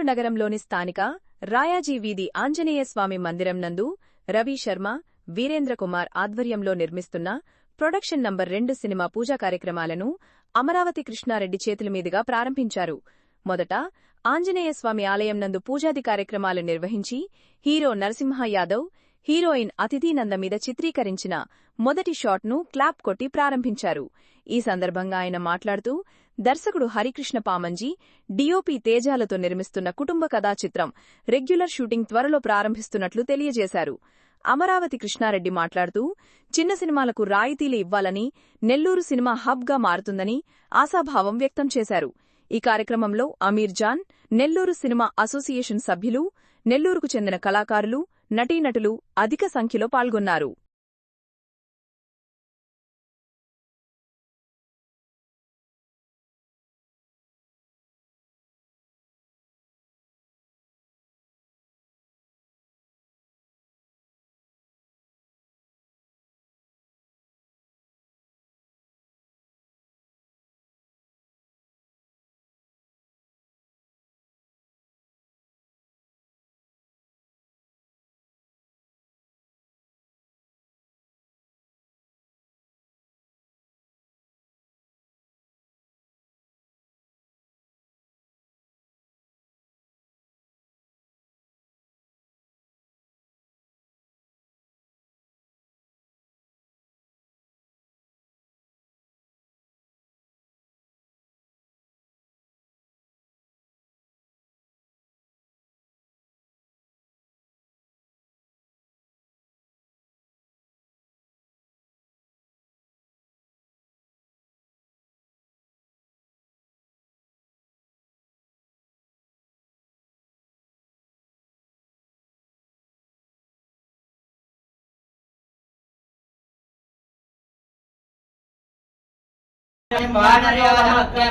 నెల్లూరు నగరంలోని స్థానిక రాయాజీ వీధి ఆంజనేయస్వామి మందిరం నందు రవి శర్మ వీరేంద్ర కుమార్ ఆధ్వర్యంలో నిర్మిస్తున్న ప్రొడక్షన్ నంబర్ రెండు సినిమా పూజా కార్యక్రమాలను అమరావతి కృష్ణారెడ్డి చేతుల మీదుగా ప్రారంభించారు. మొదట ఆంజనేయస్వామి ఆలయం నందు పూజాది కార్యక్రమాలు నిర్వహించి హీరో నరసింహ యాదవ్ హీరోయిన్ అతిథినంద మీద చిత్రీకరించిన మొదటి షాట్ను క్లాప్ కొట్టి ప్రారంభించారు. ఈ సందర్భంగా ఆయన మాట్లాడుతూ దర్శకుడు హరికృష్ణ పామంజీ డిఓపి తేజాలతో నిర్మిస్తున్న కుటుంబ కథా చిత్రం రెగ్యులర్ షూటింగ్ త్వరలో ప్రారంభిస్తున్నట్లు తెలియజేశారు. అమరావతి కృష్ణారెడ్డి మాట్లాడుతూ చిన్న సినిమాలకు రాయితీలు ఇవ్వాలని నెల్లూరు సినిమా హబ్గా మారుతుందని ఆశాభావం వ్యక్తం చేశారు. ఈ కార్యక్రమంలో అమీర్ జాన్ నెల్లూరు సినిమా అసోసియేషన్ సభ్యులు నెల్లూరుకు చెందిన కళాకారులు నటీనటులు అధిక సంఖ్యలో పాల్గొన్నారు.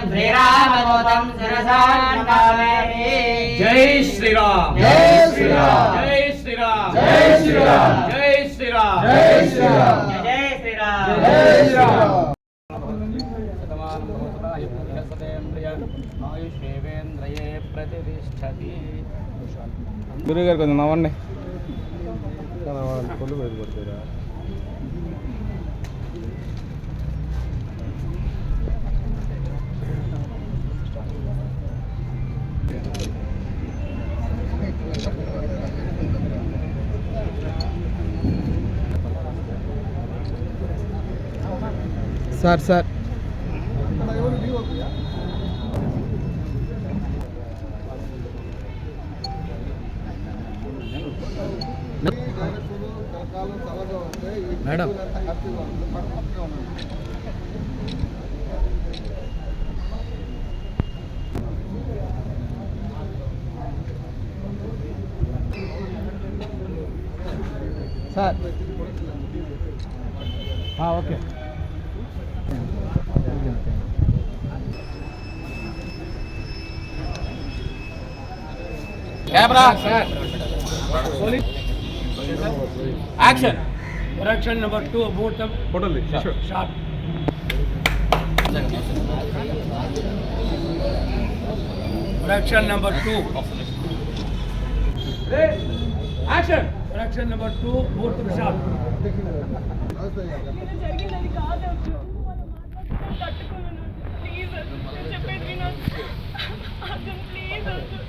శ్రీరామదూతం శిరసాన్మామి జై శ్రీరామ్. జై శ్రీరామ్. జై శ్రీరామ్. జై శ్రీరామ్. జై శ్రీరామ్. జై శ్రీరామ్. జై శ్రీరామ్. జై శ్రీరామ్. ఆయుష్ేంద్రియే ప్రతిష్టతి. గురువు గారు కొంచెం నవ్వండి. కొళ్ళు బయట sir sir madam sir okay action erection number two అబూటం hotel shot Production number two. Action. Production number two. Move to the shot. Please please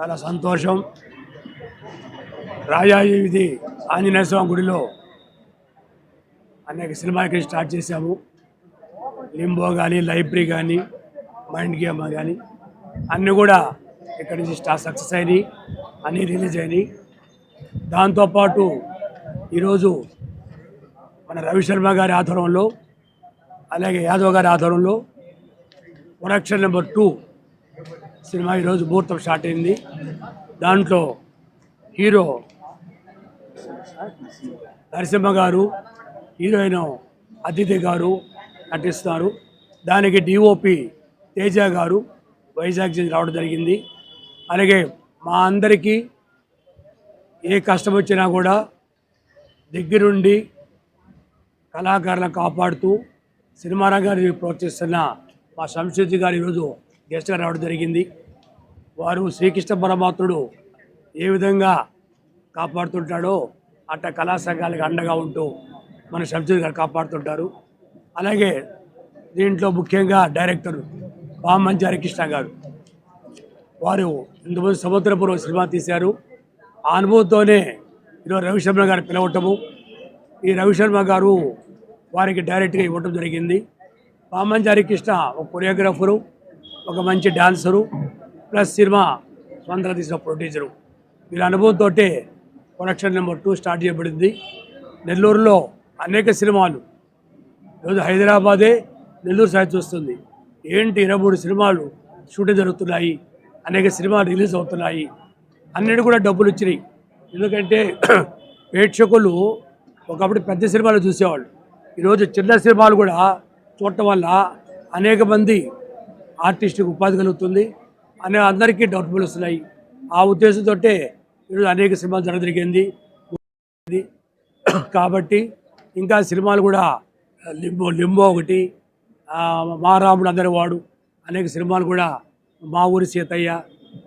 చాలా సంతోషం. రాజాజీ ఇది ఆంజనేయ స్వామి గుడిలో అనేక సినిమాకి స్టార్ట్ చేశాము. లింబో కానీ లైబ్రరీ కానీ మైండ్ గేమ్ కానీ అన్నీ కూడా ఇక్కడి నుంచి స్టార్ సక్సెస్ అయినాయి అన్నీ రిలీజ్ అయినాయి. దాంతోపాటు ఈరోజు మన రవిశర్మ గారి ఆధ్వర్యంలో అలాగే యాదవ్ గారి ఆధ్వర్యంలో ప్రొడక్షన్ నెంబర్ టూ సినిమా ఈరోజు ముహూర్తం స్టార్ట్ అయింది. దాంట్లో హీరో నరసింహ గారు హీరోయిన్ అతిథి గారు నటిస్తున్నారు దానికి డిఓపి తేజ గారు వైజాగ్ నుంచి రావడం జరిగింది. అలాగే మా అందరికీ ఏ కష్టం వచ్చినా కూడా దగ్గరుండి కళాకారులను కాపాడుతూ సినిమా రంగాన్ని ప్రోత్సహిస్తున్న మా సంస్కృతి గారు ఈరోజు గెస్ట్గా రావడం జరిగింది. వారు శ్రీకృష్ణ పరమాత్ముడు ఏ విధంగా కాపాడుతుంటాడో అట్ట కళా సంఘాలకు అండగా ఉంటూ మన సంస్కృతి గారు కాపాడుతుంటారు. అలాగే దీంట్లో ముఖ్యంగా డైరెక్టర్ బామంచి హరికృష్ణ గారు. వారు ఇంతకుముందు సముద్రపురం సినిమా తీశారు. ఆ అనుభవంతోనే ఈరోజు రవిశర్మ గారు పిలవటము. ఈ రవిశర్మ గారు వారికి డైరెక్ట్గా ఇవ్వటం జరిగింది. పామంచి హరికృష్ణ ఒక కొరియోగ్రాఫరు ఒక మంచి డాన్సరు ప్లస్ సినిమా స్వంతంగా తీసిన ప్రొడ్యూసరు. వీళ్ళ అనుభవంతో ప్రొడక్షన్ నెంబర్ టూ స్టార్ట్ చేయబడింది. నెల్లూరులో అనేక సినిమాలు. ఈరోజు హైదరాబాదే నెల్లూరు సాయి చూస్తుంది. ఏంటి ఇరవై మూడు సినిమాలు షూటింగ్ జరుగుతున్నాయి? అనేక సినిమాలు రిలీజ్ అవుతున్నాయి. అన్నిటి కూడా డబ్బులు వచ్చినాయి ఎందుకంటే ప్రేక్షకులు ఒకప్పుడు పెద్ద సినిమాలు చూసేవాళ్ళు. ఈరోజు చిన్న సినిమాలు కూడా చూడటం వల్ల అనేక మంది ఆర్టిస్టుకు ఉపాధి కలుగుతుంది. అనే అందరికీ డబ్బులు వస్తున్నాయి. ఆ ఉద్దేశంతో ఈరోజు అనేక సినిమాలు జరగజరిగింది కాబట్టి ఇంకా సినిమాలు కూడా లింబో లింబో ఒకటి మహారాముడు మా రాముడు అందరి వాడు అనేక సినిమాలు కూడా మా ఊరి సీతయ్య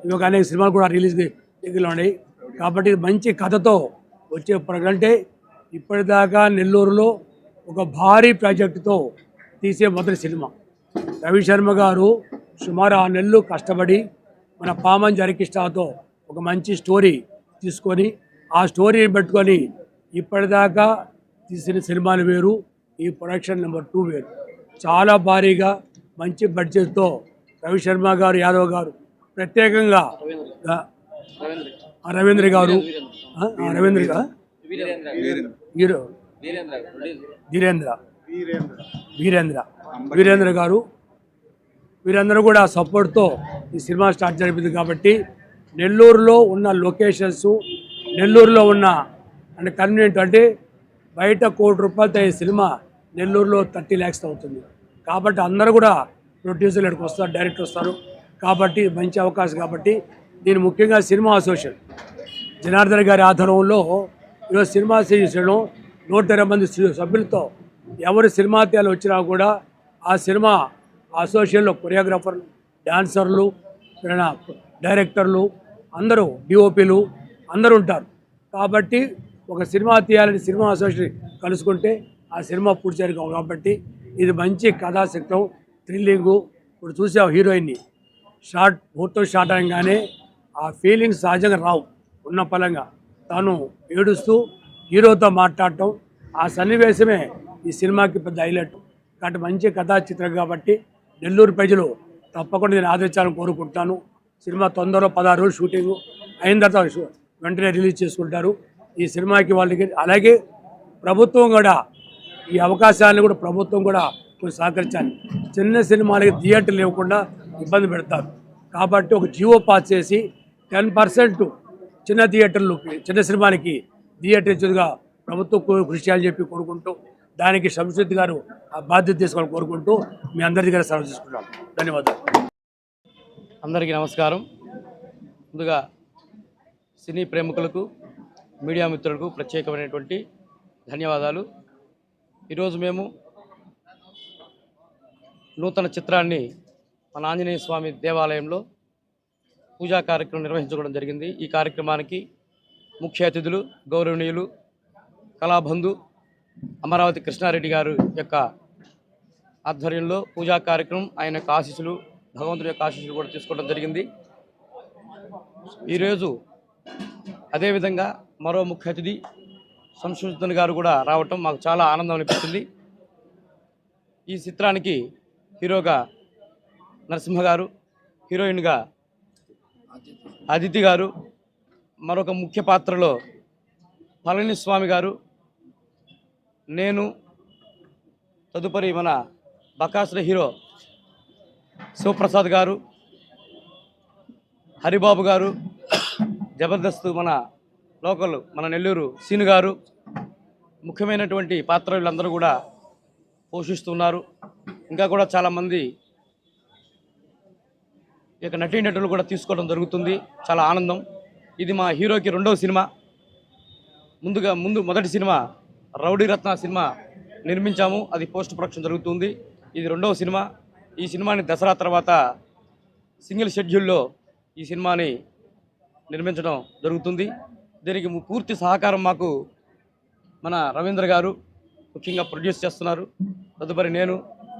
ఇవి అనేక సినిమాలు కూడా రిలీజ్ దగ్గరలో ఉన్నాయి. కాబట్టి మంచి కథతో వచ్చే ప్రకంటే అంటే ఇప్పటిదాకా నెల్లూరులో ఒక భారీ ప్రాజెక్టుతో తీసే మొదటి సినిమా. రవిశర్మ గారు సుమారు ఆ నెలలు కష్టపడి మన పామన్ జరికిష్టాతో ఒక మంచి స్టోరీ తీసుకొని ఆ స్టోరీని పెట్టుకొని ఇప్పటిదాకా తీసిన సినిమాలు వేరు ఈ ప్రొడక్షన్ నెంబర్ టూ వేరు. చాలా భారీగా మంచి బడ్జెట్తో రవిశర్మ గారు యాదవ్ గారు ప్రత్యేకంగా రవీంద్ర గారు రవీంద్ర గా- హీరో ధీరేంద్ర వీరేంద్ర. వీరేంద్ర గారు వీరందరూ కూడా సపోర్ట్తో ఈ సినిమా స్టార్ట్ జరిపింది కాబట్టి నెల్లూరులో ఉన్న లొకేషన్స్ నెల్లూరులో ఉన్న అంటే కన్వీనియంట్ అంటే బయట కోటి రూపాయలతో ఈ సినిమా నెల్లూరులో థర్టీ ల్యాక్స్ అవుతుంది. కాబట్టి అందరూ కూడా ప్రొడ్యూసర్లు ఇక్కడికి వస్తారు డైరెక్టర్ వస్తారు. కాబట్టి మంచి అవకాశం కాబట్టి దీని ముఖ్యంగా సినిమా అసోసియేషన్ జనార్దన్ గారి ఆధ్వర్యంలో ఈరోజు సినిమా అసోసియేషన్ నూట ఇరవై మంది సభ్యులతో ఎవరు సినిమా తీయాలి వచ్చినా కూడా ఆ సినిమా అసోసియేషన్లో కొరియోగ్రాఫర్లు డాన్సర్లు డైరెక్టర్లు అందరూ డిఓపీలు అందరూ ఉంటారు. కాబట్టి ఒక సినిమా తీయాలని సినిమా అసోసియేషన్ కలుసుకుంటే ఆ సినిమా పూర్తి చేయగలం కాబట్టి ఇది మంచి కథాశక్తం థ్రిల్లింగు. ఇప్పుడు చూసావు హీరోయిన్ని. షార్ట్ ముహూర్తం షార్ట్ అయ్యగానే ఆ ఫీలింగ్స్ సహజంగా రావు ఉన్న పలంగా. తాను ఏడుస్తూ హీరోతో మాట్లాడటం ఆ సన్నివేశమే ఈ సినిమాకి పెద్ద హైలైట్. కాబట్టి మంచి కథా చిత్రం కాబట్టి నెల్లూరు ప్రజలు తప్పకుండా నేను ఆదరించాలని కోరుకుంటాను సినిమా తొందరలో పదహారు రోజులు షూటింగ్ అయిన తర్వాత వెంటనే రిలీజ్ చేసుకుంటారు. ఈ సినిమాకి వాళ్ళకి అలాగే ప్రభుత్వం కూడా ఈ అవకాశాలను కూడా ప్రభుత్వం కూడా కొంచెం సహకరించాలి. చిన్న సినిమాలకి థియేటర్లు ఇవ్వకుండా ఇబ్బంది పెడతారు. కాబట్టి ఒక జియో పాస్ చేసి టెన్ పర్సెంట్ చిన్న థియేటర్లు చిన్న సినిమాలకి థియేటర్ ఇచ్చేదిగా ప్రభుత్వం కృషి చేయాలని చెప్పి కోరుకుంటూ దానికి సంస్కృతి గారు ఆ బాధ్యత తీసుకోవాలని కోరుకుంటూ మీ అందరి దగ్గర సెలవు తీసుకుంటాం ధన్యవాదాలు. అందరికీ నమస్కారం. ముందుగా సినీ ప్రేమికులకు మీడియా మిత్రులకు ప్రత్యేకమైనటువంటి ధన్యవాదాలు. ఈరోజు మేము నూతన చిత్రాన్ని మన ఆంజనేయ స్వామి దేవాలయంలో పూజా కార్యక్రమం నిర్వహించుకోవడం జరిగింది. ఈ కార్యక్రమానికి ముఖ్య అతిథులు గౌరవనీయులు కళాబంధు అమరావతి కృష్ణారెడ్డి గారు యొక్క ఆధ్వర్యంలో పూజా కార్యక్రమం ఆయన యొక్క ఆశీస్సులు భగవంతుడి యొక్క ఆశీస్సులు కూడా తీసుకోవడం జరిగింది. ఈరోజు అదేవిధంగా మరో ముఖ్య అతిథి సంశోధన్ గారు కూడా రావటం మాకు చాలా ఆనందం అనిపిస్తుంది. ఈ చిత్రానికి హీరోగా నరసింహ గారు హీరోయిన్గా అదితి గారు మరొక ముఖ్య పాత్రలో పళనిస్వామి గారు నేను తదుపరి మన బకాసుల హీరో శివప్రసాద్ గారు హరిబాబు గారు జబర్దస్త్ మన లోకల్ మన నెల్లూరు సీను గారు ముఖ్యమైనటువంటి పాత్ర వీళ్ళందరూ కూడా పోషిస్తున్నారు. ఇంకా కూడా చాలామంది ఈ యొక్క నటీనటులు కూడా తీసుకోవడం జరుగుతుంది. చాలా ఆనందం. ఇది మా హీరోకి రెండవ సినిమా. ముందుగా ముందు మొదటి సినిమా రౌడీ రత్న సినిమా నిర్మించాము. అది పోస్ట్ ప్రొడక్షన్ జరుగుతుంది. ఇది రెండవ సినిమా. ఈ సినిమాని దసరా తర్వాత సింగిల్ షెడ్యూల్లో ఈ సినిమాని నిర్మించడం జరుగుతుంది. దీనికి పూర్తి సహకారం మాకు మన రవీంద్ర గారు ముఖ్యంగా ప్రొడ్యూస్ చేస్తున్నారు. తదుపరి నేను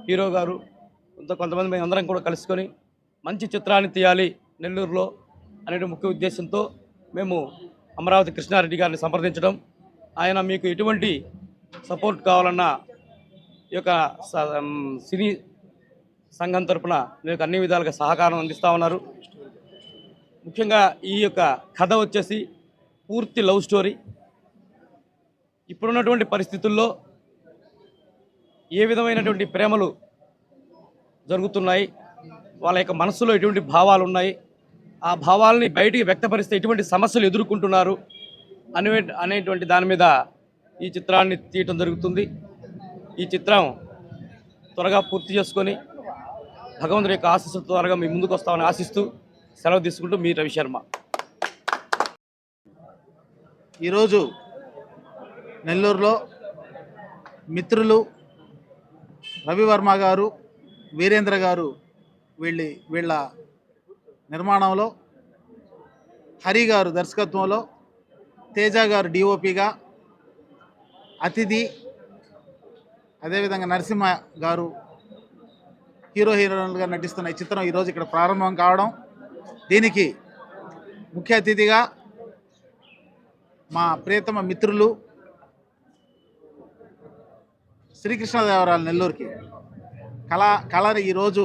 హీరో గారు కొంత కొంతమంది మేము అందరం కూడా కలుసుకొని మంచి చిత్రాన్ని తీయాలి నెల్లూరులో అనే ముఖ్య ఉద్దేశంతో మేము అమరావతి కృష్ణారెడ్డి గారిని సంప్రదించడం ఆయన మీకు ఎటువంటి సపోర్ట్ కావాలన్నా ఈ యొక్క స- సినీ సంఘం తరపున మీకు అన్ని విధాలుగా సహకారం అందిస్తూ ఉన్నారు. ముఖ్యంగా ఈ యొక్క కథ వచ్చేసి పూర్తి లవ్ స్టోరీ. ఇప్పుడున్నటువంటి పరిస్థితుల్లో ఏ విధమైనటువంటి ప్రేమలు జరుగుతున్నాయి? వాళ్ళ యొక్క మనసులో ఎటువంటి భావాలు ఉన్నాయి ఆ భావాలని బయటికి వ్యక్తపరిస్తే ఎటువంటి సమస్యలు ఎదుర్కొంటున్నారు? అనే అనేటువంటి దాని మీద ఈ చిత్రాన్ని తీయటం జరుగుతుంది. ఈ చిత్రం త్వరగా పూర్తి చేసుకొని భగవంతుడి యొక్క ఆశీస్సులతో త్వరగా మీ ముందుకు వస్తామని ఆశిస్తూ సెలవు తీసుకుంటూ మీ రవిశర్మ ఈరోజు నెల్లూరులో మిత్రులు రవివర్మ గారు వీరేంద్ర గారు వీళ్ళి వీళ్ళ నిర్మాణంలో హరి గారు దర్శకత్వంలో తేజ గారు డిఓపిగా అతిథి అదేవిధంగా నరసింహ గారు హీరో హీరోయిన్లుగా నటిస్తున్న ఈ చిత్రం ఈరోజు ఇక్కడ ప్రారంభం కావడం. దీనికి ముఖ్య అతిథిగా మా ప్రియతమ మిత్రులు శ్రీకృష్ణదేవరాయలు నెల్లూరుకి కళ కళని ఈరోజు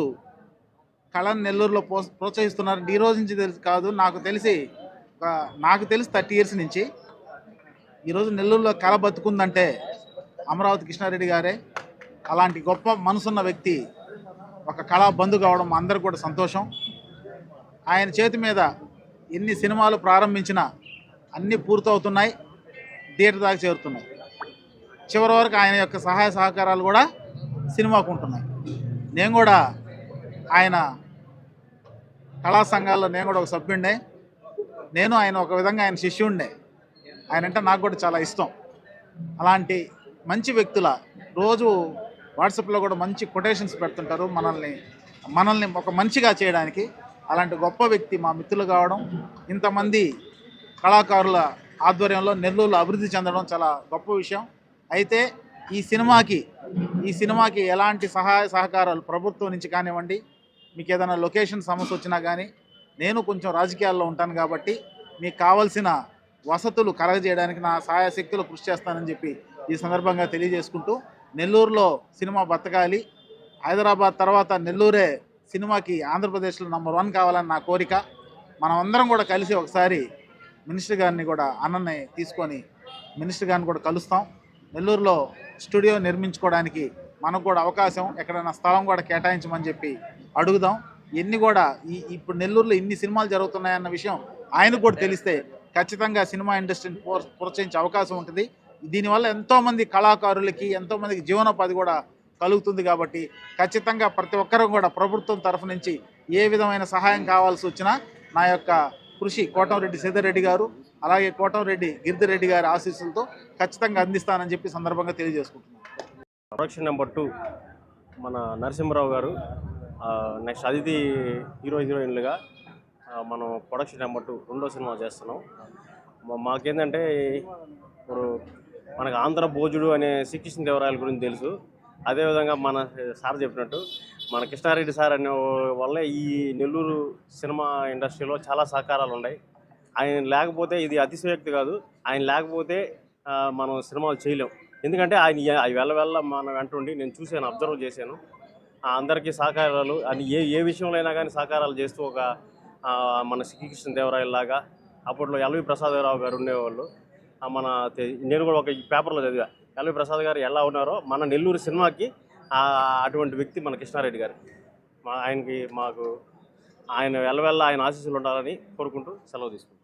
కళని నెల్లూరులో ప్రో ప్రోత్సహిస్తున్నారు. ఈ రోజు నుంచి తెలుసు కాదు నాకు తెలిసి నాకు తెలిసి థర్టీ ఇయర్స్ నుంచి ఈరోజు నెల్లూరులో కళ బతుకుందంటే అమరావతి కృష్ణారెడ్డి గారే. అలాంటి గొప్ప మనసున్న వ్యక్తి ఒక కళా బంధు కావడం అందరికి కూడా సంతోషం. ఆయన చేతి మీద ఎన్ని సినిమాలు ప్రారంభించినా అన్నీ పూర్తవుతున్నాయి థియేటర్ దాకా చేరుతున్నాయి. చివరి వరకు ఆయన యొక్క సహాయ సహకారాలు కూడా సినిమాకు ఉంటున్నాయి. నేను కూడా ఆయన కళా సంఘాల్లో నేను కూడా ఒక సభ్యుడినే. నేను ఆయన ఒక విధంగా ఆయన శిష్యుడినే ఆయన అంటే నాకు కూడా చాలా ఇష్టం. అలాంటి మంచి వ్యక్తుల రోజు వాట్సాప్లో కూడా మంచి కొటేషన్స్ పెడుతుంటారు మనల్ని మనల్ని ఒక మంచిగా చేయడానికి. అలాంటి గొప్ప వ్యక్తి మా మిత్రులు కావడం ఇంతమంది కళాకారుల ఆధ్వర్యంలో నెల్లూరులో అభివృద్ధి చెందడం చాలా గొప్ప విషయం. అయితే ఈ సినిమాకి ఈ సినిమాకి ఎలాంటి సహాయ సహకారాలు ప్రభుత్వం నుంచి కానివ్వండి మీకు ఏదైనా లొకేషన్ సమస్య వచ్చినా కానీ నేను కొంచెం రాజకీయాల్లో ఉంటాను కాబట్టి మీకు కావలసిన వసతులు కలగజేయడానికి నా సహాయ శక్తులు కృషి చేస్తానని చెప్పి ఈ సందర్భంగా తెలియజేసుకుంటూ నెల్లూరులో సినిమా బతకాలి. హైదరాబాద్ తర్వాత నెల్లూరే సినిమాకి ఆంధ్రప్రదేశ్లో నంబర్ వన్ కావాలని నా కోరిక. మనం అందరం కూడా కలిసి ఒకసారి మినిస్టర్ గారిని కూడా అన్నని తీసుకొని మినిస్టర్ గారిని కూడా కలుస్తాం. నెల్లూరులో స్టూడియో నిర్మించుకోవడానికి మనకు కూడా అవకాశం ఎక్కడైనా స్థలం కూడా కేటాయించమని చెప్పి అడుగుదాం. ఎన్ని కూడా ఈ ఇప్పుడు నెల్లూరులో ఇన్ని సినిమాలు జరుగుతున్నాయన్న విషయం ఆయనకు కూడా తెలిస్తే ఖచ్చితంగా సినిమా ఇండస్ట్రీని ప్రోత్స- ప్రోత్సహించే అవకాశం ఉంటుంది. దీనివల్ల ఎంతోమంది కళాకారులకి ఎంతోమందికి జీవనోపాధి కూడా కలుగుతుంది కాబట్టి ఖచ్చితంగా ప్రతి ఒక్కరూ కూడా ప్రభుత్వం తరఫు నుంచి ఏ విధమైన సహాయం కావాల్సి వచ్చినా నా యొక్క కృషి కోటంరెడ్డి సీతారెడ్డి గారు అలాగే కోటంరెడ్డి గిరిధిరెడ్డి గారి ఆశీస్సులతో ఖచ్చితంగా అందిస్తానని చెప్పి సందర్భంగా తెలియజేసుకుంటున్నాను. ప్రొడక్షన్ నెంబర్ టూ మన నరసింహరావు గారు. నెక్స్ట్ అదితి హీరో హీరోయిన్లుగా మనం ప్రొడక్షన్ నెంబర్ టూ రెండో సినిమా చేస్తున్నాం. మాకేంటంటే ఇప్పుడు మనకు ఆంధ్ర భోజుడు అనే శ్రీకృష్ణ దేవరాయల గురించి తెలుసు. అదేవిధంగా మన సార్ చెప్పినట్టు మన కృష్ణారెడ్డి సార్ అనే వల్ల ఈ నెల్లూరు సినిమా ఇండస్ట్రీలో చాలా సహకారాలు ఉన్నాయి. ఆయన లేకపోతే ఇది అతిశయోక్తి కాదు. ఆయన లేకపోతే మనం సినిమాలు చేయలేం. ఎందుకంటే ఆయన వెళ్ళ వెళ్ళ మన వెంటుండి నేను చూశాను అబ్జర్వ్ చేశాను. అందరికీ సహకారాలు అని ఏ ఏ విషయంలో అయినా కానీ సహకారాలు చేస్తూ ఒక మన శ్రీకృష్ణ దేవరాయలాగా అప్పట్లో ఎల్వి ప్రసాదరావు గారు ఉండేవాళ్ళు. మన నేను కూడా ఒక పేపర్లో చదివా. ఎల్వి ప్రసాద్ గారు ఎలా ఉన్నారో మన నెల్లూరు సినిమాకి అటువంటి వ్యక్తి మన కృష్ణారెడ్డి గారు. మా ఆయనకి మాకు ఆయన వెళ్ళవెళ్ళ ఆయన ఆశీస్సులు ఉండాలని కోరుకుంటూ సెలవు తీసుకుంటాం